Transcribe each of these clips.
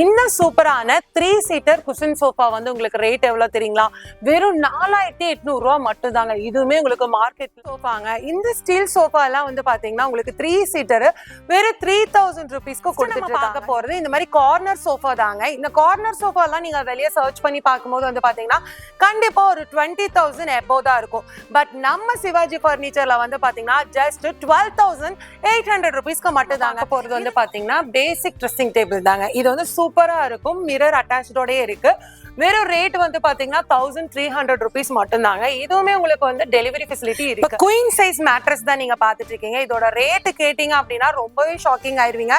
இந்த சூப்பரான three seater cushion sofa வந்து உங்களுக்கு ரேட் எவ்வளவு தெரியுங்களா? வெறும் நாலாயிரத்தி எட்நூறு ரூபா மட்டும் தாங்க இதுவுமே உங்களுக்கு மார்க்கெட் சோஃபாங்க இந்த ஸ்டீல் சோஃபா எல்லாம் வந்து பாத்தீங்கன்னா உங்களுக்கு த்ரீ சீட்டர் வெறும் த்ரீ தௌசண்ட் ருபீஸ்க்கு கொடுத்துட்டு பார்க்க போறது. இந்த மாதிரி கார்னர் சோஃபா தாங்க. இந்த கார்னர் சோஃபா எல்லாம் நீங்க வெளியே சர்ச் பண்ணி பார்க்கும்போது வந்து பாத்தீங்கன்னா கண்டிப்பா ஒரு டுவெண்ட்டி தௌசண்ட் எபோ தான் இருக்கும். பட் நம்ம சிவாஜி ஃபர்னிச்சர்ல வந்து பாத்தீங்கன்னா just twelve thousand eight hundred ருபீஸ்க்கு மட்டும் தாங்க போறது வந்து பாத்தீங்கன்னா பேசிக் ட்ரெஸ்ஸிங் டேபிள் தாங்க. இது வந்து சூப்பரா இருக்கும். மிரர் அட்டாச்சோடயே இருக்கு. வெறும் ரேட் வந்து பாத்தீங்கன்னா தௌசண்ட் த்ரீ ஹண்ட்ரட் ருபீஸ் மட்டும் தாங்க இதுவுமே உங்களுக்கு வந்து டெலிவரி ஃபெசிலிட்டி இருக்கு. குயின் சைஸ் மேட்ரஸ் தான் நீங்க பாத்துட்டு இருக்கீங்க இதோட ரேட் கேட்டீங்க அப்படின்னா ரொம்பவே shocking ஆயிருவீங்க.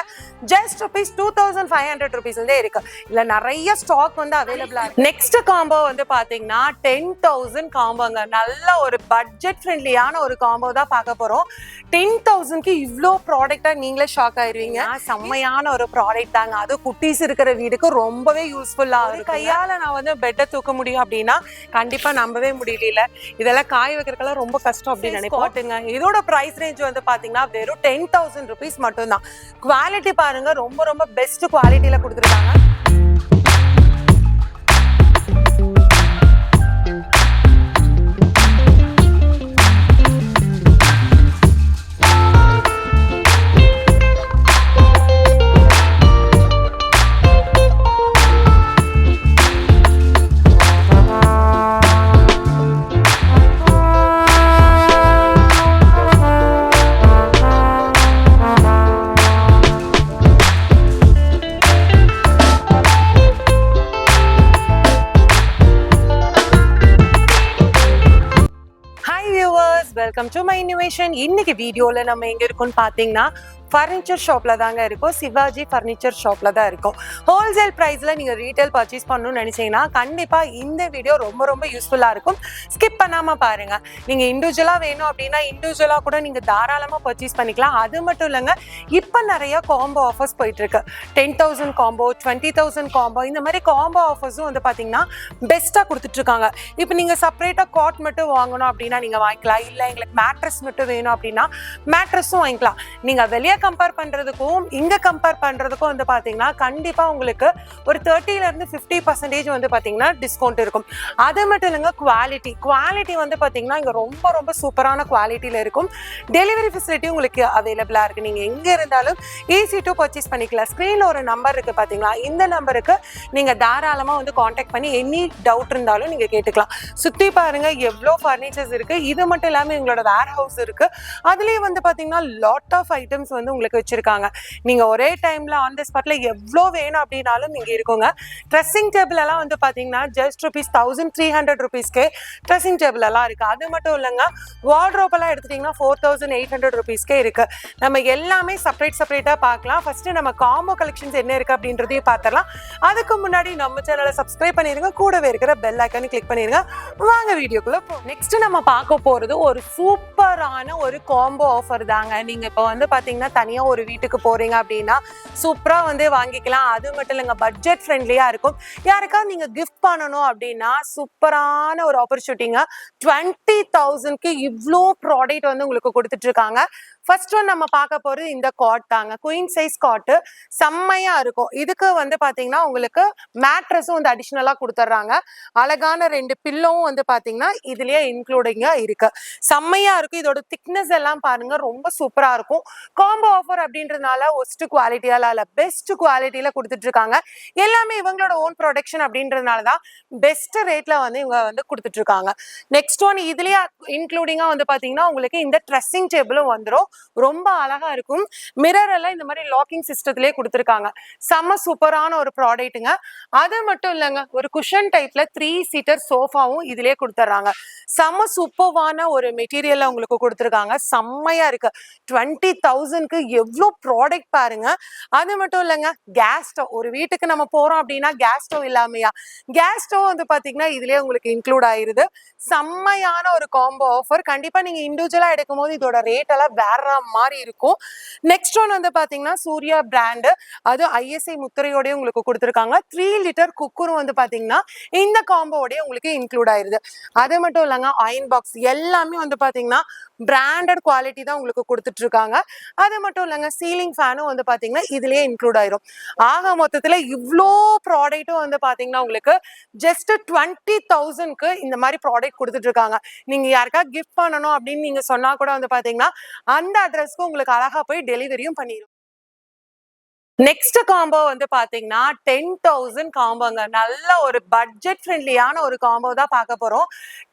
Just rupees two thousand five hundred rupees இருக்கு. இல்ல நிறைய ஸ்டாக் வந்து அவைலபிளா இருக்கு. நெக்ஸ்ட் காம்போ வந்து பாத்தீங்கன்னா டென் தௌசண்ட் காம்போங்க நல்ல ஒரு பட்ஜெட் ஃப்ரெண்ட்லியான ஒரு காம்போ தான் பார்க்க போறோம். டென் தௌசண்ட்க்கு இவ்வளோ ப்ராடக்டா நீங்களே ஷாக் ஆயிருவீங்க. செம்மையான ஒரு ப்ராடக்ட் தாங்க. அது குட்டீஸ் இருக்கிற வீடுக்கு ரொம்பவே யூஸ்ஃபுல்லா இருக்கு. கையால நான் வந்து பெட்டை தூக்க முடியும் அப்படின்னா கண்டிப்பா நம்பவே முடியல இதெல்லாம் காய வைக்கிறதுக்கெல்லாம் ரொம்ப கஷ்டம் அப்படின்னு நினைப்பாட்டுங்க இதோட பிரைஸ் ரேஞ்ச் வந்து பாத்தீங்கன்னா வெறும் டென் தௌசண்ட் ருபீஸ் மட்டும் தான் குவாலிட்டி பாருங்க ரொம்ப ரொம்ப பெஸ்ட் குவாலிட்டியில கொடுத்துருக்காங்க. இன்ஃபர்மேஷன் இன்னைக்கு வீடியோல நம்ம எங்க இருக்கோம்னு பாத்தீங்கன்னா ஃபர்னிச்சர் ஷாப்பில் தாங்க இருக்கும். சிவாஜி ஃபர்னிச்சர் ஷாப்பில் தான் இருக்கும். ஹோல்சேல் ப்ரைஸில் நீங்கள் ரீட்டைல் பர்ச்சேஸ் பண்ணணும்னு நினச்சிங்கன்னா கண்டிப்பாக இந்த வீடியோ ரொம்ப ரொம்ப யூஸ்ஃபுல்லாக இருக்கும். ஸ்கிப் பண்ணாமல் பாருங்கள் நீங்கள் இண்டிவிஜுவலாக வேணும் அப்படின்னா இண்டிவிஜுவலாக கூட நீங்கள் தாராளமாக பர்ச்சேஸ் பண்ணிக்கலாம். அது மட்டும் இல்லைங்க இப்போ நிறைய காம்போ ஆஃபர்ஸ் போயிட்டுருக்கு. Ten thousand combo twenty thousand combo இந்த மாதிரி காம்போ ஆஃபர்ஸும் வந்து பார்த்தீங்கன்னா பெஸ்ட்டாக கொடுத்துட்ருக்காங்க இப்போ நீங்கள் செப்பரேட்டாக காட் மட்டும் வாங்கணும் அப்படின்னா நீங்கள் வாங்கிக்கலாம். இல்லை எங்களுக்கு மேட்ரஸ் மட்டும் வேணும் அப்படின்னா மேட்ரஸும் வாங்கிக்கலாம். நீங்கள் வெளியே கம்பேர் பண்ணுறதுக்கும் இங்கே கம்பேர் பண்ணுறதுக்கும் வந்து பார்த்தீங்கன்னா கண்டிப்பாக உங்களுக்கு ஒரு தேர்ட்டியிலேருந்து ஃபிஃப்டி பர்சன்டேஜ் வந்து பார்த்தீங்கன்னா டிஸ்கவுண்ட் இருக்கும். அது மட்டும் இல்லைங்க குவாலிட்டி குவாலிட்டி வந்து பார்த்தீங்கன்னா இங்கே ரொம்ப ரொம்ப சூப்பரான குவாலிட்டியில் இருக்கும். டெலிவரி ஃபெசிலிட்டி உங்களுக்கு அவைலபிளாக இருக்குது நீங்கள் எங்கே இருந்தாலும் ஈஸி டு பர்ச்சேஸ் பண்ணிக்கலாம். ஸ்க்ரீனில் ஒரு நம்பர் இருக்குது பார்த்தீங்களா இந்த நம்பருக்கு நீங்கள் தாராளமாக வந்து காண்டாக்ட் பண்ணி எனி டவுட் இருந்தாலும் நீங்கள் கேட்டுக்கலாம். சுற்றி பாருங்கள் எவ்வளோ ஃபர்னிச்சர்ஸ் இருக்குது இது மட்டும் இல்லாமல் எங்களோட வேர் ஹவுஸ் இருக்குது அதுலேயே வந்து பார்த்தீங்கன்னா லாட் ஆஃப் ஐட்டம்ஸ் வந்து உங்களுக்கு வச்சிருக்காங்க. நீங்க ஒரே டைம்ல ஆன் த ஸ்பாட்ல எவ்வளோ வேணும் அப்படின்னாலும் நீங்க இருக்குங்க. ட்ரெஸ்ஸிங் டேபிள் எல்லாம் வந்து பாத்தீங்கன்னா just rupees thousand three hundred ருபீஸ்க்கே dressing table எல்லாம் இருக்கு. அது மட்டும் இல்லைங்க வார்ட்ரோப் எல்லாம் எடுத்துட்டீங்கன்னா ஃபோர் தௌசண்ட் எயிட் ஹண்ட்ரட் ருபீஸ்க்கே இருக்கு. நம்ம எல்லாமே செப்பரேட் செப்பரேட்டா பார்க்கலாம். ஃபர்ஸ்ட் நம்ம காம்போ கலெக்ஷன்ஸ் என்ன இருக்கு அப்படின்றதையும் பார்த்துடலாம். அதுக்கு முன்னாடி நம்ம சேனலை சப்ஸ்கிரைப் பண்ணிருங்க. கூடவே இருக்கிற பெல் ஐக்கானு கிளிக் பண்ணிருங்க. வாங்க வீடியோக்குள்ள போ நெக்ஸ்ட் நம்ம பார்க்க போறது ஒரு சூப்பரான ஒரு காம்போ ஆஃபர் தாங்க. நீங்க இப்போ வந்து பாத்தீங்கன்னா தனியா ஒரு வீட்டுக்கு போறீங்க அப்படின்னா சூப்பரா வந்து வாங்கிக்கலாம். அது மட்டும் இல்லைங்க பட்ஜெட் ஃப்ரெண்ட்லியாக இருக்கும். யாருக்காவது நீங்க கிஃப்ட் பண்ணணும் அப்படின்னா சூப்பரான ஒரு ஆப்பர்ச்சுனிட்டிங்க டுவெண்ட்டி தௌசண்ட்க்கு இவ்வளோ ப்ராடக்ட் வந்து உங்களுக்கு கொடுத்துட்ருக்காங்க ஃபர்ஸ்ட் ஒன் நம்ம பார்க்க போறது இந்த காட் தாங்க. குயின் சைஸ் காட்டு செம்மையா இருக்கும். இதுக்கு வந்து பாத்தீங்கன்னா உங்களுக்கு மேட்ரஸும் வந்து அடிஷ்னலா கொடுத்துட்றாங்க. அழகான ரெண்டு பில்லோவும் வந்து பாத்தீங்கன்னா இதுலயே இன்க்ளூடிங்கா இருக்கு. செம்மையா இருக்கும். இதோட திக்னஸ் எல்லாம் பாருங்க ரொம்ப சூப்பரா இருக்கும். காம்போ ஆஃபர் அப்படின்றதுனால ஒஸ்ட் குவாலிட்டியால இல்ல பெஸ்ட் குவாலிட்டியில கொடுத்துட்டு இருக்காங்க எல்லாமே இவங்களோட ஓன் ப்ரொடக்ஷன் அப்படின்றதுனால தான் பெஸ்ட் ரேட்ல வந்து இவங்க வந்து கொடுத்துட்டு இருக்காங்க நெக்ஸ்ட் ஒன் இதுலயே இன்க்ளூடிங்கா வந்து பாத்தீங்கன்னா உங்களுக்கு இந்த ட்ரெஸ்ஸிங் டேபிளும் வந்துடும் ரொம்ப அழகா இருக்கும். மிரர் எல்லாம் இந்த மாதிரி லாக்கிங் சிஸ்டத்திலே கொடுத்துருக்காங்க. செம்ம சூப்பரான ஒரு ப்ராடக்ட்டுங்க அது மட்டும் இல்லைங்க ஒரு குஷன் டைப்ல த்ரீ சீட்டர் சோஃபாவும் இதிலே கொடுத்துட்றாங்க செம்ம சூப்பர்வான ஒரு மெட்டீரியல்ல உங்களுக்கு கொடுத்துருக்காங்க. செம்மையா இருக்கு. டுவெண்ட்டி தௌசண்ட்க்கு எவ்வளோ ப்ராடக்ட் பாருங்க. அது மட்டும் இல்லைங்க கேஸ் ஸ்டவ் ஒரு வீட்டுக்கு நம்ம போறோம் அப்படின்னா கேஸ் ஸ்டவ் இல்லாமையா? கேஸ் ஸ்டவ் வந்து பாத்தீங்கன்னா இதுலயே உங்களுக்கு இன்க்ளூட் ஆயிருது. செம்மையான ஒரு காம்போ ஆஃபர் கண்டிப்பா நீங்க இண்டிவிஜுவலா எடுக்கும் போது இதோட ரேட் எல்லாம் வேற வர்ற மாதிரி இருக்கும். நெக்ஸ்ட் ஒன் வந்து பாத்தீங்கன்னா சூர்யா பிராண்டு அது ஐஎஸ்ஐ முத்திரையோடய உங்களுக்கு கொடுத்துருக்காங்க. த்ரீ லிட்டர் குக்கரும் வந்து பாத்தீங்கன்னா இந்த காம்போடே உங்களுக்கு இன்க்ளூட் ஆயிருது. அது மட்டும் இல்லைங்க அயன் பாக்ஸ் எல்லாமே வந்து பாத்தீங்கன்னா பிராண்டட் குவாலிட்டி தான் உங்களுக்கு கொடுத்துட்டு இருக்காங்க அது மட்டும் இல்லைங்க சீலிங் ஃபேனும் வந்து பார்த்தீங்கன்னா இதுலயே இன்க்ளூட் ஆயிரும். ஆக மொத்தத்தில் இவ்வளோ ப்ராடக்ட்டும் வந்து பார்த்தீங்கன்னா உங்களுக்கு ஜஸ்ட் டுவெண்ட்டி தௌசண்ட்க்கு இந்த மாதிரி ப்ராடக்ட் கொடுத்துட்டு இருக்காங்க நீங்க யாருக்கா கிஃப்ட் பண்ணணும் அப்படின்னு நீங்க சொன்னா கூட வந்து பார்த்தீங்கன்னா அந்த அட்ரஸ்க்கு உங்களுக்கு அழகா போய் டெலிவரியும் பண்ணிடும் நெக்ஸ்ட் காம்போ வந்து பாத்தீங்கன்னா டென் தௌசண்ட் காம்போங்க நல்ல ஒரு பட்ஜெட் ஃப்ரெண்ட்லியான ஒரு காம்போ தான் பார்க்க போறோம்.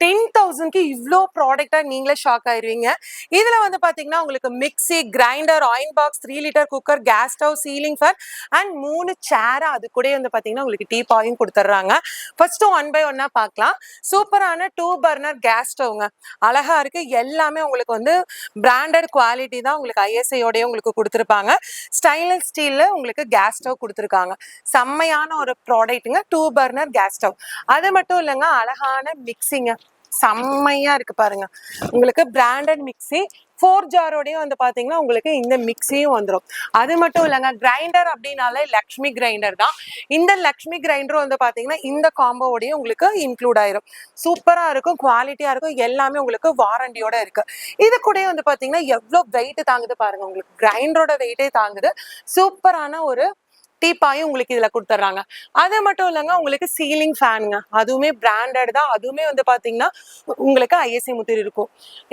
டென் தௌசண்ட்க்கு இவ்வளோ ப்ராடக்டா நீங்களே ஷாக் ஆயிருவீங்க. இதுல வந்து பாத்தீங்கன்னா உங்களுக்கு mixie grinder iron box three litre cooker gas stove ceiling fan and மூணு சேர் அது கூட வந்து பாத்தீங்கன்னா உங்களுக்கு டீ பாயும் கொடுத்துட்றாங்க. ஃபர்ஸ்ட் ஒன் பை ஒன்னா பார்க்கலாம். சூப்பரான டூ பர்னர் கேஸ் ஸ்டவ்ங்க அழகா இருக்கு. எல்லாமே உங்களுக்கு வந்து பிராண்டட் குவாலிட்டி தான். உங்களுக்கு ஐஎஸ்ஐயோடய உங்களுக்கு கொடுத்துருப்பாங்க. ஸ்டைலஸ் ஸ்டீல்ல உங்களுக்கு கேஸ் ஸ்டவ் கொடுத்துருக்காங்க. செம்மையான ஒரு ப்ராடக்ட்டுங்க டூ பர்னர் கேஸ் ஸ்டவ் அது மட்டும் இல்லைங்க அழகான மிக்சிங்க செம்மையா இருக்கு பாருங்க. உங்களுக்கு பிராண்டட் மிக்ஸி ஃபோர் ஜாரோடையும் வந்து பார்த்தீங்கன்னா உங்களுக்கு இந்த மிக்ஸியும் வந்துடும் அது மட்டும் இல்லைங்க கிரைண்டர் அப்படின்னாலே லக்ஷ்மி கிரைண்டர் தான். இந்த லக்ஷ்மி கிரைண்டரும் வந்து பார்த்தீங்கன்னா இந்த காம்போவோடையும் உங்களுக்கு இன்க்ளூட் ஆயிரும். சூப்பராக இருக்கும் குவாலிட்டியாக இருக்கும் எல்லாமே உங்களுக்கு வாரண்டியோட இருக்கு. இது கூட வந்து பார்த்தீங்கன்னா எவ்வளோ வெயிட் தாங்குது பாருங்க உங்களுக்கு கிரைண்டரோட வெயிட்டே தாங்குது. சூப்பரான ஒரு டீப்பாயும் உங்களுக்கு இதுல கொடுத்துட்றாங்க அது மட்டும் இல்லைங்க உங்களுக்கு சீலிங் ஃபேனுங்க அதுவுமே பிராண்டட் தான். அதுவுமே வந்து பாத்தீங்கன்னா உங்களுக்கு ஐஎஸ்சி முத்திரி இருக்கும்.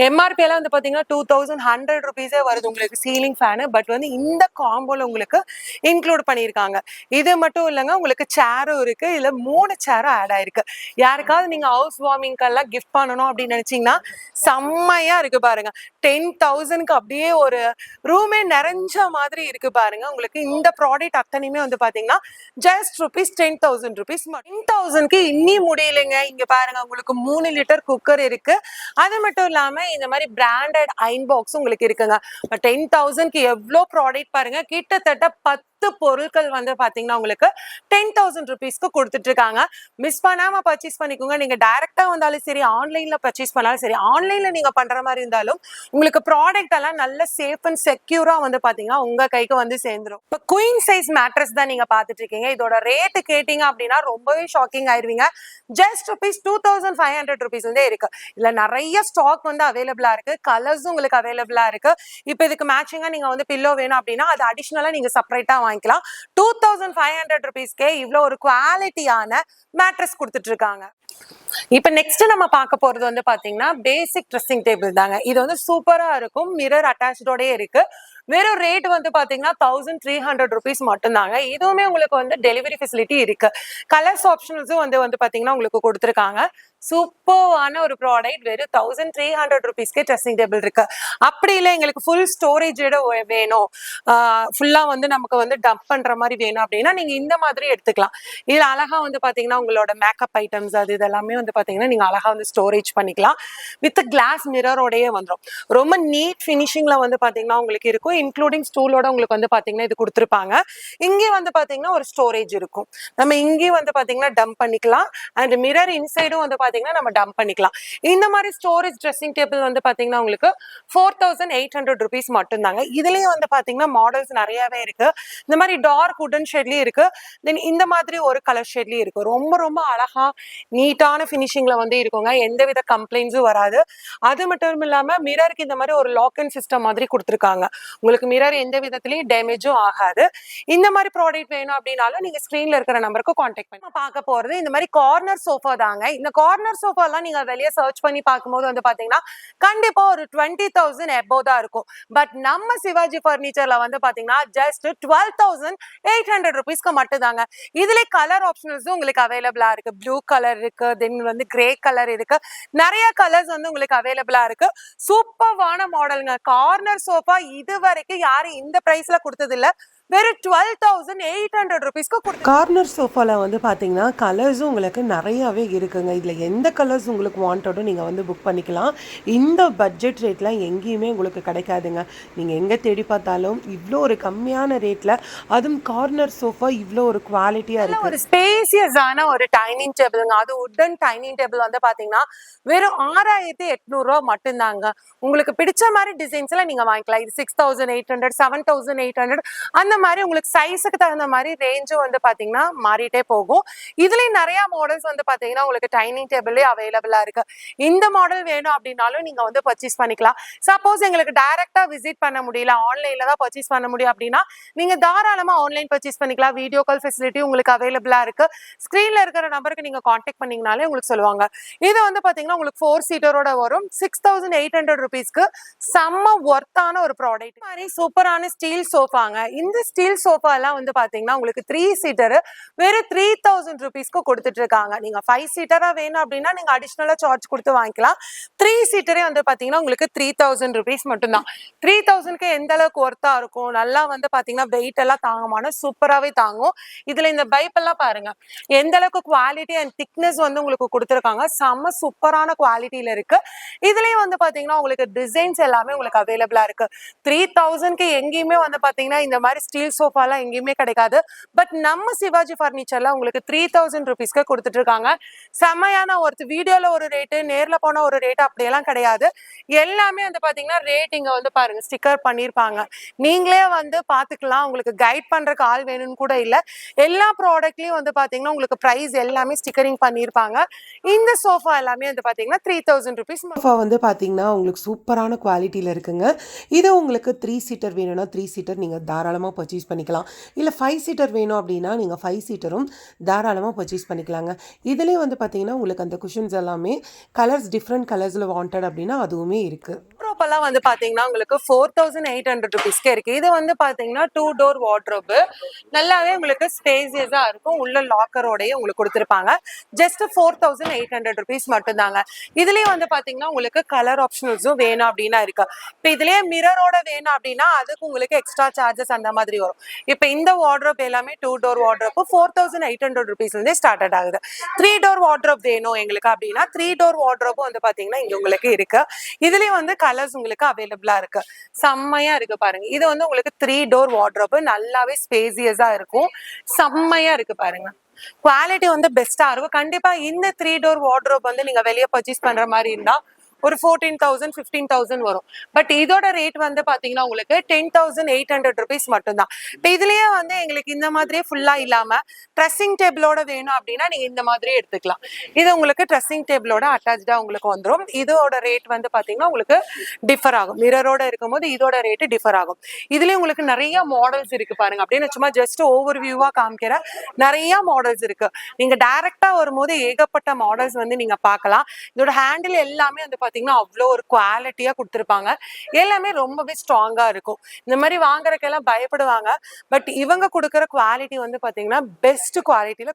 எம்ஆர்பி எல்லாம் வந்து பாத்தீங்கன்னா டூ தௌசண்ட் ஹண்ட்ரட் ருபீஸே வருது உங்களுக்கு சீலிங் ஃபேனு பட் வந்து இந்த காம்போல உங்களுக்கு இன்க்ளூட் பண்ணியிருக்காங்க. இது மட்டும் இல்லைங்க உங்களுக்கு சேரும் இருக்கு. இதுல மூணு சேரும் ஆட் ஆயிருக்கு. யாருக்காவது நீங்க ஹவுஸ் வார்மிங்க்கெல்லாம் கிஃப்ட் பண்ணணும் அப்படின்னு நினைச்சீங்கன்னா செம்மையா இருக்கு பாருங்க. டென் தௌசண்ட்க்கு அப்படியே ஒரு ரூமே நிறைஞ்ச மாதிரி இருக்கு பாருங்க. உங்களுக்கு இந்த ப்ராடக்ட் அத்தனையுமே வந்து பாத்தீங்கன்னா just rupees ten thousand rupees ten தௌசண்ட்க்கு இன்னி முடியலைங்க. இங்க பாருங்க உங்களுக்கு மூணு லிட்டர் குக்கர் இருக்கு. அது மட்டும் இல்லாம இந்த மாதிரி பிராண்டட் அயன் பாக்ஸ் உங்களுக்கு இருக்குங்க. டென் தௌசண்ட்க்கு எவ்வளோ ப்ராடக்ட் பாருங்க கிட்டத்தட்ட பத்து பொருட்கள் வந்து பாத்தீங்கன்னா உங்களுக்கு டென் தௌசண்ட் ருபீஸ்க்கு கொடுத்துட்டு இருக்காங்க மிஸ் பண்ணாம பர்ச்சேஸ் பண்ணிக்கோங்க. நீங்க டைரக்டா வந்தாலும் சரி ஆன்லைன்ல பர்ச்சேஸ் பண்ணாலும் சரி ஆன்லைன்ல நீங்க பண்ற மாதிரி இருந்தாலும் உங்களுக்கு ப்ராடக்ட் எல்லாம் நல்ல சேஃப் அண்ட் செக்யூரா வந்து பாத்தீங்கன்னா உங்க கைக்கு வந்து சேர்ந்துரும். இப்போ குயின் சைஸ் மேட்ரஸ் தான் நீங்க பாத்துட்டு இருக்கீங்க இதோட ரேட்டு கேட்டீங்க அப்படின்னா ரொம்பவே shocking ஆயிருவீங்க. Just rupees two thousand five hundred rupees வந்து இருக்கு. இதுல நிறைய ஸ்டாக் வந்து அவைலபிளா இருக்கு. கலர்ஸும் உங்களுக்கு அவைலபிளா இருக்கு. இப்போ இதுக்கு மேட்சிங்கா நீங்க வந்து பில்லோ வேணும் அப்படின்னா அது அடிஷனலா நீங்க செப்பரேட்டா வாங்கிக்கலாம். டூ தௌசண்ட் ஃபைவ் ஹண்ட்ரட் ருபீஸ்க்கே இவ்வளோ ஒரு குவாலிட்டியான மேட்ரஸ் கொடுத்துட்டு இருக்காங்க இப்போ நெக்ஸ்ட் நம்ம பார்க்க போறது வந்து பாத்தீங்கன்னா பேசிக் ட்ரெஸ்ஸிங் டேபிள் தாங்க. இது வந்து சூப்பரா இருக்கும். மிரர் அட்டாச்சோடயே இருக்கு. வெறும் ரேட் வந்து பாத்தீங்கன்னா தௌசண்ட் த்ரீ ஹண்ட்ரட் ருபீஸ் மட்டும்தாங்க. இதுவுமே உங்களுக்கு வந்து டெலிவரி ஃபெசிலிட்டி இருக்கு. கலர்ஸ் ஆப்ஷன்ஸும் வந்து வந்து பாத்தீங்கன்னா உங்களுக்கு கொடுத்துருக்காங்க. சூப்பர்வான ஒரு ப்ராடக்ட் வெறும் தௌசண்ட் த்ரீ ஹண்ட்ரட் ருபீஸ்க்கே ட்ரெஸ்ஸிங் டேபிள் இருக்கு. அப்படி இல்லை எங்களுக்கு ஃபுல் ஸ்டோரேஜோட வேணும். ஃபுல்லா வந்து நமக்கு வந்து டம்ப் பண்ற மாதிரி வேணும் அப்படின்னா நீங்க இந்த மாதிரி எடுத்துக்கலாம். இதுல அழகா வந்து பாத்தீங்கன்னா உங்களோட மேக்கப் ஐட்டம்ஸ் அது இதெல்லாமே வந்து பாத்தீங்கன்னா நீங்க அழகா வந்து ஸ்டோரேஜ் பண்ணிக்கலாம். வித் கிளாஸ் மிரரோடயே வந்துடும் ரொம்ப நீட் ஃபினிஷிங்ல வந்து பாத்தீங்கன்னா உங்களுக்கு இருக்கும். இன்க்ளூடிங் ஸ்டூலோட உங்களுக்கு வந்து பாத்தீங்கன்னா இது கொடுத்துருப்பாங்க. இங்கே வந்து பாத்தீங்கன்னா ஒரு ஸ்டோரேஜ் இருக்கும். நம்ம இங்கேயும் வந்து பாத்தீங்கன்னா டம்ப் பண்ணிக்கலாம். அண்ட் மிரர் இன்சைடும் வந்து பாத்தீங்கன்னா நம்ம டம்ப் பண்ணிக்கலாம். இந்த மாதிரி ஸ்டோரேஜ் ட்ரெஸ்ஸிங் டேபிள் வந்து பாத்தீங்கன்னா உங்களுக்கு four thousand eight hundred rupees மட்டும்தாங்க. இதுலயும் வந்து பாத்தீங்கன்னா மாடல்ஸ் நிறையவே இருக்கு. இந்த மாதிரி டார்க் உடன் ஷேட்லயும் இருக்கு. தென் இந்த மாதிரி ஒரு கலர் ஷேட்லயும் இருக்கு. ரொம்ப ரொம்ப அழகா நீட்டான ஃபினிஷிங்ல வந்து இருக்குங்க. எந்தவித கம்ப்ளைண்ட்ஸும் வராது. அது மட்டும் இல்லாம மிரருக்கு இந்த மாதிரி ஒரு லாக் அண்ட் சிஸ்டம் மாதிரி கொடுத்துருக்காங்க. உங்களுக்கு மிரர் எந்த விதத்துலயும் டேமேஜும் ஆகாது. இந்த மாதிரி ப்ராடக்ட் வேணும் அப்படின்னாலும் நீங்க ஸ்கிரீன்ல இருக்கிற நம்பருக்கு காண்டாக்ட் பண்ணி பார்க்க போறது. இந்த மாதிரி கார்னர் சோஃபா தாங்க. இந்த கார்னர் சோஃபா எல்லாம் நீங்க வெளியே சர்ச் பண்ணி பார்க்கும்போது வந்து பாத்தீங்கன்னா கண்டிப்பா ஒரு டுவெண்ட்டி தௌசண்ட் எபோ தான் இருக்கும். பட் நம்ம சிவாஜி பர்னிச்சர்ல வந்து பாத்தீங்கன்னா just twelve thousand eight hundred ருபீஸ்க்கு மட்டும் தாங்க. இதுல கலர் ஆப்ஷன்ஸும் உங்களுக்கு அவைலபிளா இருக்கு. ப்ளூ கலர் இருக்கு தென் வந்து கிரே கலர் இருக்கு. நிறைய கலர்ஸ் வந்து உங்களுக்கு அவைலபிளா இருக்கு. சூப்பர்வான மாடலுங்க கார்னர் சோஃபா இது வரைக்கும் யாரும் இந்த பிரைஸ்ல கொடுத்தது இல்ல வெறும் டுவெல் தௌசண்ட் எயிட் ஹண்ட்ரட் ருபீஸ்க்கு கார்னர் சோஃபாவில் வந்து பார்த்தீங்கன்னா கலர்ஸும் உங்களுக்கு நிறையாவே இருக்குங்க. இதில் எந்த கலர்ஸ் உங்களுக்கு வாண்டடோ நீங்கள் வந்து புக் பண்ணிக்கலாம். இந்த பட்ஜெட் ரேட்டில் எங்கேயுமே உங்களுக்கு கிடைக்காதுங்க. நீங்கள் எங்கே தேடி பார்த்தாலும் இவ்வளோ ஒரு கம்மியான ரேட்டில் அதுவும் கார்னர் சோஃபா இவ்வளோ ஒரு குவாலிட்டியாக இருக்குது ஒரு ஸ்பேசியஸான ஒரு டைனிங் டேபிளுங்க அது உட்டன் டைனிங் டேபிள் வந்து பாத்தீங்கன்னா வெறும் ஆறாயிரத்தி எட்நூறு ரூபா மட்டும்தாங்க. உங்களுக்கு பிடிச்ச மாதிரி டிசைன்ஸ்ல நீங்க வாங்கிக்கலாம். இது six thousand eight hundred seven thousand eight hundred அந்த மாதிரி உங்களுக்கு சைஸுக்கு தகுந்த மாதிரி ரேஞ்சும் வந்து பாத்தீங்கன்னா மாறிட்டே போகும். இதுலயும் நிறைய மாடல்ஸ் வந்து பாத்தீங்கன்னா உங்களுக்கு டைனிங் டேபிளே அவைலபிளா இருக்கு. இந்த மாடல் வேணும் அப்படின்னாலும் நீங்க வந்து பர்ச்சேஸ் பண்ணிக்கலாம். சப்போஸ் எங்களுக்கு டைரெக்டாக விசிட் பண்ண முடியல ஆன்லைன்ல தான் பர்ச்சேஸ் பண்ண முடியும் அப்படின்னா நீங்க தாராளமா ஆன்லைன் பர்ச்சேஸ் பண்ணிக்கலாம். வீடியோ கால் ஃபெசிலிட்டி உங்களுக்கு அவைலபிளா இருக்கு. ஸ்க்ரீன்ல இருக்கிற நம்பருக்கு நீங்க காண்டாக்ட் பண்ணிங்கனாலே உங்களுக்கு சொல்லுவாங்க. இது வந்து பாத்தீங்கன்னா உங்களுக்கு ஃபோர் சீட்டரோட வரும். சிக்ஸ் தௌசண்ட் எயிட் ஹண்ட்ரட் ருபீஸ்க்கு செம்ம ஒர்த்தான ஒரு ப்ராடக்ட் மாதிரி சூப்பரான ஸ்டீல் சோஃபாங்க இந்த ஸ்டீல் சோஃபா எல்லாம் வந்து பாத்தீங்கன்னா உங்களுக்கு த்ரீ சீட்டர் வெறும் த்ரீ தௌசண்ட் ருபீஸ்க்கு கொடுத்துட்டு இருக்காங்க. நீங்க ஃபைவ் சீட்டரா வேணும் அப்படின்னா நீங்க அடிஷ்னலா சார்ஜ் கொடுத்து வாங்கிக்கலாம். த்ரீ சீட்டரே வந்து பாத்தீங்கன்னா உங்களுக்கு த்ரீ தௌசண்ட் ருபீஸ் மட்டும்தான். த்ரீ தௌசண்ட்க்கு எந்த அளவுக்கு ஒர்த்தா இருக்கும்? நல்லா வந்து பாத்தீங்கன்னா வெயிட் எல்லாம் தாங்கமான சூப்பராகவே தாங்கும். இதுல இந்த பைப் எல்லாம் பாருங்க. எந்த அளவுக்கு குவாலிட்டி அண்ட் திக்னஸ் வந்து உங்களுக்கு கொடுத்துருக்காங்க? செம்ம சூப்பரான குவாலிட்டியில இருக்கு. இதுலயும் வந்து பாத்தீங்கன்னா உங்களுக்கு டிசைன்ஸ் எல்லாமே உங்களுக்கு அவைலபிளா இருக்கு. த்ரீ தௌசண்ட்க்கு எங்கேயுமே வந்து பாத்தீங்கன்னா இந்த மாதிரி ஸ்டீல் சோஃபாலாம் எங்கேயுமே கிடைக்காது. பட் நம்ம சிவாஜி ஃபர்னிச்சர்ல உங்களுக்கு த்ரீ தௌசண்ட் ருபீஸ்க்கு கொடுத்துட்டு இருக்காங்க செம்மையான ஒருத்தர் வீடியோவில் ஒரு ரேட்டு நேர்ல போன ஒரு ரேட் அப்படியெல்லாம் கிடையாது. எல்லாமே வந்து பாத்தீங்கன்னா ரேட்டிங்கை வந்து பாருங்க ஸ்டிக்கர் பண்ணியிருப்பாங்க நீங்களே வந்து பார்த்துக்கலாம் உங்களுக்கு கைட் பண்ணுறக்கு ஆள் வேணும்னு கூட இல்லை. எல்லா ப்ராடக்ட்லையும் வந்து பாத்தீங்கன்னா உங்களுக்கு ப்ரைஸ் எல்லாமே ஸ்டிக்கரிங் பண்ணியிருப்பாங்க இந்த சோஃபா எல்லாமே வந்து பாத்தீங்கன்னா த்ரீ தௌசண்ட் ருபீஸ் சோஃபா வந்து பார்த்தீங்கன்னா உங்களுக்கு சூப்பரான குவாலிட்டியில் இருக்குங்க. இது உங்களுக்கு த்ரீ சீட்டர் வேணும்னா த்ரீ சீட்டர் நீங்கள் தாராளமாக பர்ச்சேஸ் பண்ணிக்கலாம். இல்லை ஃபைவ் சீட்டர் வேணும் அப்படின்னா நீங்கள் ஃபைவ் சீட்டரும் தாராளமாக பர்ச்சேஸ் பண்ணிக்கலாங்க. இதுலேயே வந்து பார்த்தீங்கன்னா உங்களுக்கு அந்த குஷன்ஸ் எல்லாமே கலர்ஸ் டிஃப்ரெண்ட் கலர்ஸில் வாண்டட் அப்படின்னா அதுவுமே இருக்குது வாட்ரோப் வந்து பாத்தீங்கன்னா உங்களுக்கு ஃபோர் தௌசண்ட் எயிட் ஹண்ட்ரட் ருபீஸ்க்கு இருக்கு. இது வந்து பாத்தீங்கன்னா டூ டோர் வாட்ரோப் நல்லாவே உங்களுக்கு ஸ்பேசியஸா இருக்கும். உள்ள லாக்கரோடய உங்களுக்கு கொடுத்துருப்பாங்க. Just four thousand eight hundred rupees மட்டும்தாங்க. இதுலயும் வந்து பாத்தீங்கன்னா உங்களுக்கு கலர் ஆப்ஷனல்ஸும் வேணும் அப்படின்னா இருக்கு. இப்போ இதுலயே மிரரோட வேணும் அப்படின்னா அதுக்கு உங்களுக்கு எக்ஸ்ட்ரா சார்ஜஸ் அந்த மாதிரி வரும். இப்போ இந்த வாட்ரோப் எல்லாமே two door wardrobe four thousand eight hundred ருபீஸ்லேருந்தே start ஆகுது. த்ரீ டோர் வாட்ரோப் வேணும் எங்களுக்கு அப்படின்னா த்ரீ டோர் வாட்ரோப்பும் வந்து பாத்தீங்கன்னா இங்க உங்களுக்கு இருக்கு. இதுலயும் வந்து கலர் கலர்ஸ் உங்களுக்கு அவைலபிளா இருக்கு. செம்மையா இருக்கு பாருங்க. இது வந்து உங்களுக்கு த்ரீ டோர் வாட்ரோப் நல்லாவே ஸ்பேசியஸா இருக்கும். செம்மையா இருக்கு பாருங்க. குவாலிட்டி வந்து பெஸ்டா இருக்கும். கண்டிப்பா இந்த த்ரீ டோர் வாட்ரோப் வந்து நீங்க வெளியே பர்ச்சேஸ் பண்ற மாதிரி இருந்தா ஒரு ஃபோர்டீன் தௌசண்ட் ஃபிஃப்டீன் தௌசண்ட் வரும். பட் இதோட ரேட் வந்து பாத்தீங்கன்னா உங்களுக்கு ten thousand eight hundred rupees மட்டும்தான். இப்போ இதுலயே வந்து எங்களுக்கு இந்த மாதிரியே ஃபுல்லா இல்லாம ட்ரெஸ்ஸிங் டேபிளோட வேணும் அப்படின்னா நீங்கள் இந்த மாதிரியே எடுத்துக்கலாம். இது உங்களுக்கு ட்ரெஸ்ஸிங் டேபிளோட அட்டாச்சாக உங்களுக்கு வந்துடும் இதோட ரேட் வந்து பாத்தீங்கன்னா உங்களுக்கு டிஃபர் ஆகும். மிரரோட இருக்கும்போது இதோட ரேட்டு டிஃபர் ஆகும். இதுலேயே உங்களுக்கு நிறைய மாடல்ஸ் இருக்கு பாருங்க. அப்படின்னு சும்மா ஜஸ்ட் ஓவர் வியூவாக காமிக்கிற நிறைய மாடல்ஸ் இருக்கு. நீங்க டைரக்டா வரும்போது ஏகப்பட்ட மாடல்ஸ் வந்து நீங்க பார்க்கலாம். இதோட ஹேண்டில் எல்லாமே அந்த பாத்தீங்கன்னா அவ்வளோ ஒரு குவாலிட்டியா கொடுத்துருப்பாங்க. எல்லாமே ரொம்பவே ஸ்ட்ராங்கா இருக்கும். இந்த மாதிரி வாங்குறக்கெல்லாம் பயப்படுவாங்க. பட் இவங்க கொடுக்குற குவாலிட்டி வந்து பாத்தீங்கன்னா பெஸ்ட் குவாலிட்டியில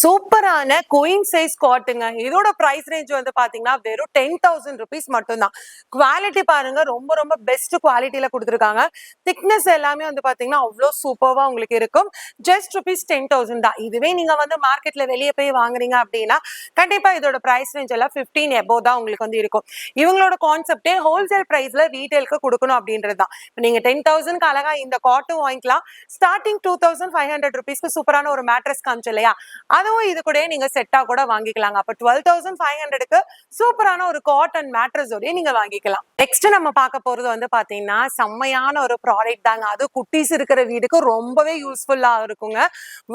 சூப்பரான குயின் சைஸ் காட்டுங்க இதோட ப்ரைஸ் ரேஞ்ச் வந்து பாத்தீங்கன்னா வெறும் டென் தௌசண்ட் ருபீஸ் மட்டும்தான். குவாலிட்டி பாருங்க ரொம்ப ரொம்ப பெஸ்ட் குவாலிட்டியில கொடுத்துருக்காங்க. திக்னஸ் எல்லாமே வந்து பாத்தீங்கன்னா அவ்வளோ சூப்பர்வா உங்களுக்கு இருக்கும். ஜஸ்ட் ருபீஸ் டென் தௌசண்ட் தான். இதுவே நீங்க வந்து மார்க்கெட்ல வெளியே போய் வாங்குறீங்க அப்படின்னா கண்டிப்பா இதோட பிரைஸ் ரேஞ்ச் எல்லாம் ஃபிஃப்டீன் எபோ தான் உங்களுக்கு வந்து இருக்கும். இவங்களோட கான்செப்டே ஹோல்சேல் பிரைஸ்ல ரீட்டைலுக்கு கொடுக்கணும் அப்படின்றது தான் இப்போ நீங்க டென் தௌசண்ட்க்கு அழகா இந்த காட்டும் வாங்கிக்கலாம். Starting two thousand five hundred ருபீஸ்க்கு சூப்பரான ஒரு மேட்ரஸ் காமிச்சு இல்லையா? அதுவும் இது கூட நீங்க செட்டா கூட வாங்கிக்கலாங்க. அப்ப டுவெல் தௌசண்ட் ஃபைவ் ஹண்ட்ரடுக்கு சூப்பரான ஒரு காட்டன் மேட்ரஸோடய நீங்க வாங்கிக்கலாம். நெக்ஸ்ட் நம்ம பார்க்க போறது வந்து பாத்தீங்கன்னா செம்மையான ஒரு ப்ராடக்ட் தாங்க. அது குட்டீஸ் இருக்கிற வீடுக்கு ரொம்பவே யூஸ்ஃபுல்லா இருக்குங்க.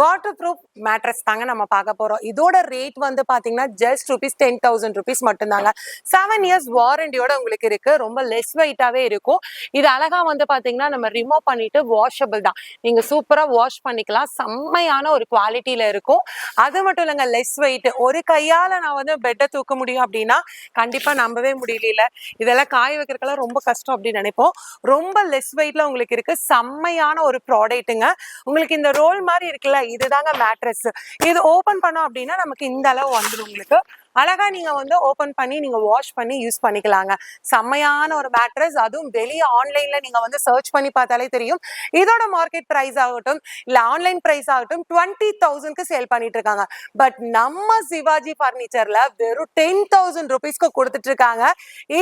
வாட்டர் ப்ரூஃப் மேட்ரஸ் தாங்க நம்ம பார்க்க போறோம். இதோட ரேட் வந்து பாத்தீங்கன்னா just rupees ten thousand rupees மட்டும்தாங்க. செவன் இயர்ஸ் வாரண்டியோட உங்களுக்கு இருக்கு. ரொம்ப லெஸ் வெயிட்டாவே இருக்கும். இது அழகா வந்து பாத்தீங்கன்னா நம்ம ரிமூவ் பண்ணிட்டு வாஷபிள் தான். நீங்க சூப்பரா வாஷ் பண்ணிக்கலாம். செம்மையான ஒரு குவாலிட்டியில இருக்கும். அது மட்டும் இல்லைங்க லெஸ் வெயிட் ஒரு கையால நான் வந்து பெட்டை தூக்க முடியும் அப்படின்னா கண்டிப்பா நம்பவே முடியல இதெல்லாம் காய வைக்கிறதுக்கெல்லாம் ரொம்ப கஷ்டம் அப்படின்னு நினைப்போம். ரொம்ப லெஸ் வெயிட்ல உங்களுக்கு இருக்கு. செம்மையான ஒரு ப்ராடக்ட்டுங்க உங்களுக்கு இந்த ரோல் மாதிரி இருக்குல்ல இதுதாங்க மேட்ரஸ் இது ஓபன் பண்ணோம் அப்படின்னா நமக்கு இந்த அளவு வந்துடும் உங்களுக்கு. அழகா நீங்க வந்து ஓபன் பண்ணி நீங்க வாஷ் பண்ணி யூஸ் பண்ணிக்கலாங்க. செம்மையான ஒரு மேட்ரஸ் அதுவும் வெளியே ஆன்லைன்ல நீங்க வந்து சர்ச் பண்ணி பார்த்தாலே தெரியும். இதோட மார்க்கெட் பிரைஸ் ஆகட்டும் இல்ல ஆன்லைன் பிரைஸ் ஆகட்டும் டுவெண்ட்டி தௌசண்ட்க்கு சேல் பண்ணிட்டு இருக்காங்க. பட் நம்ம சிவாஜி பர்னிச்சர்ல வெறும் டென் தௌசண்ட் ருபீஸ்க்கு கொடுத்துட்டு இருக்காங்க.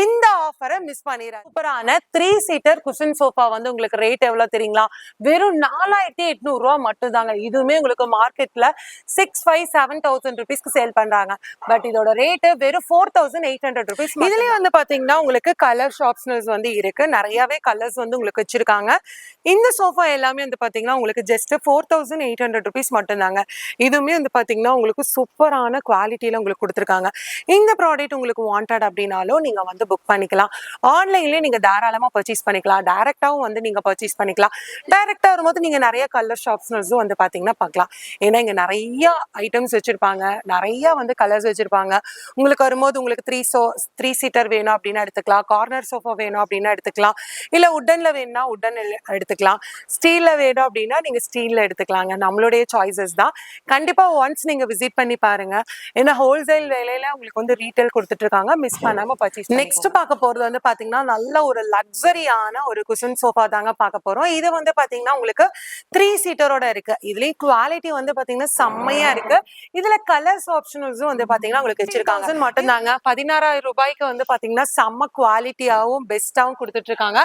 இந்த ஆஃபரை மிஸ் பண்ணிடுறேன் சூப்பரான த்ரீ சீட்டர் குஷன் சோஃபா வந்து உங்களுக்கு ரேட் எவ்வளவு தெரியுங்களா? வெறும் நாலாயிரத்தி எட்நூறு ரூபா மட்டும் தாங்க இதுவுமே உங்களுக்கு மார்க்கெட்ல சிக்ஸ் ஃபைவ் செவன் தௌசண்ட் ருபீஸ்க்கு சேல் பண்றாங்க. பட் இதோட ரேட் வெறும் four thousand eight hundred rupees இதுலயே வந்து பாத்தீங்கன்னா உங்களுக்கு கலர் ஷாப்ஸ்னஸ் வந்து இருக்கு. நிறையவே கலர்ஸ் வந்து உங்களுக்கு வச்சிருக்காங்க. இந்த சோஃபா எல்லாமே வந்து பாத்தீங்கன்னா உங்களுக்கு just four thousand eight hundred rupees மட்டும்தாங்க. இதுவுமே வந்து பாத்தீங்கன்னா உங்களுக்கு சூப்பரான குவாலிட்டியில உங்களுக்கு கொடுத்துருக்காங்க. இந்த ப்ராடக்ட் உங்களுக்கு வாண்டட் அப்படின்னாலும் நீங்க வந்து புக் பண்ணிக்கலாம். ஆன்லைன்லயே நீங்க தாராளமா பர்ச்சேஸ் பண்ணிக்கலாம். டைரக்டாவும் வந்து நீங்க பர்ச்சேஸ் பண்ணிக்கலாம். டைரக்டா வரும்போது நீங்க நிறைய கலர் ஷாப்ஸ்னஸும் வந்து பாத்தீங்கன்னா பார்க்கலாம். ஏன்னா இங்க நிறைய ஐட்டம்ஸ் வச்சிருப்பாங்க. நிறைய வந்து கலர்ஸ் வச்சிருப்பாங்க. உங்களுக்கு வரும்போது உங்களுக்கு த்ரீ சோ த்ரீ சீட்டர் வேணும் அப்படின்னு எடுத்துக்கலாம். கார்னர் சோஃபா வேணும் அப்படின்னு எடுத்துக்கலாம். இல்ல உட்டனில் வேணும்னா உட்டன் எடுத்துக்கலாம். ஸ்டீல்ல வேணும் அப்படின்னா நீங்க ஸ்டீலில் எடுத்துக்கலாங்க. நம்மளுடைய சாய்ஸஸ் தான். கண்டிப்பா ஒன்ஸ் நீங்க விசிட் பண்ணி பாருங்க. ஏன்னா ஹோல்சேல் வேலையில் உங்களுக்கு வந்து ரீட்டைல் கொடுத்துட்டு இருக்காங்க மிஸ் பண்ணாம பர்ச்சேஸ் நெக்ஸ்ட் பார்க்க போறது வந்து பாத்தீங்கன்னா நல்ல ஒரு லக்ஸரியான ஒரு குஷன் சோஃபா தாங்க பார்க்க போறோம். இது வந்து பாத்தீங்கன்னா உங்களுக்கு த்ரீ சீட்டரோட இருக்கு. இதுலயும் குவாலிட்டி வந்து பாத்தீங்கன்னா செம்மையா இருக்கு. இதுல கலர்ஸ் ஆப்ஷனல்ஸும் வந்து பாத்தீங்கன்னா உங்களுக்கு வச்சிருக்காங்க. மட்டும்தாங்க. பதினாறாயிரம் ரூபாய்க்கு வந்து பாத்தீங்கன்னா செம்ம குவாலிட்டியாவும் பெஸ்டாவும் கொடுத்துட்டு இருக்காங்க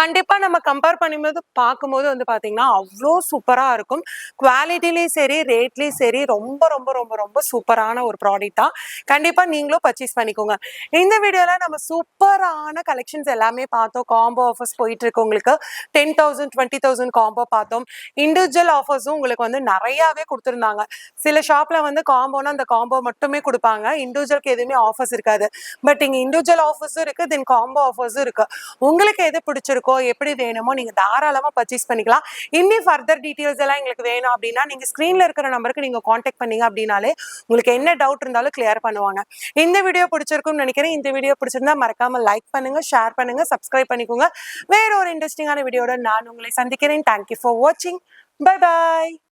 கண்டிப்பா நம்ம கம்பேர் பண்ணும்போது பார்க்கும்போது வந்து பாத்தீங்கன்னா அவ்வளோ சூப்பரா இருக்கும். குவாலிட்டிலையும் சரி ரேட்லயும் சரி ரொம்ப ரொம்ப ரொம்ப ரொம்ப சூப்பரான ஒரு ப்ராடக்ட் தான் கண்டிப்பா நீங்களும் பர்ச்சேஸ் பண்ணிக்கோங்க. இந்த வீடியோல நம்ம சூப்பரான கலெக்ஷன்ஸ் எல்லாமே பார்த்தோம். காம்போ ஆஃபர்ஸ் போயிட்டு இருக்கு உங்களுக்கு. Ten thousand twenty thousand combo பார்த்தோம். இண்டிவிஜுவல் ஆஃபர்ஸும் உங்களுக்கு வந்து நிறையாவே கொடுத்துருந்தாங்க. சில ஷாப்ல வந்து காம்போனா அந்த காம்போ மட்டுமே கொடுப்பாங்க. இண்டிவிஜுவலுக்கு எதுவுமே ஆஃபர்ஸ் இருக்காது. பட் இங்க இண்டிவிஜுவல் ஆஃபர்ஸும் இருக்கு தென் காம்போ ஆஃபர்ஸும் இருக்கு. உங்களுக்கு எது பிடிச்சிருக்கோ எப்படி வேணுமோ நீங்க தாராளமா பர்ச்சேஸ் பண்ணிக்கலாம். இன்னும் ஃபர்தர் டீட்டெயில்ஸ் எல்லாம் எங்களுக்கு வேணும் அப்படின்னா நீங்க ஸ்கிரீன்ல இருக்கிற நம்பருக்கு நீங்க காண்டாக்ட் பண்ணீங்க அப்படின்னாலே உங்களுக்கு என்ன டவுட் இருந்தாலும் கிளியர் பண்ணுவாங்க. இந்த வீடியோ பிடிச்சிருக்கும்னு நினைக்கிறேன். இந்த வீடியோ பிடிச்சிருந்தா மறக்காம லைக் பண்ணுங்க ஷேர் பண்ணுங்க சப்ஸ்கிரைப் பண்ணிக்கோங்க. வேற ஒரு இன்ட்ரெஸ்டிங்கான வீடியோட நான் உங்களை சந்திக்கிறேன். தேங்க்யூ ஃபார் வாட்சிங் பை பாய்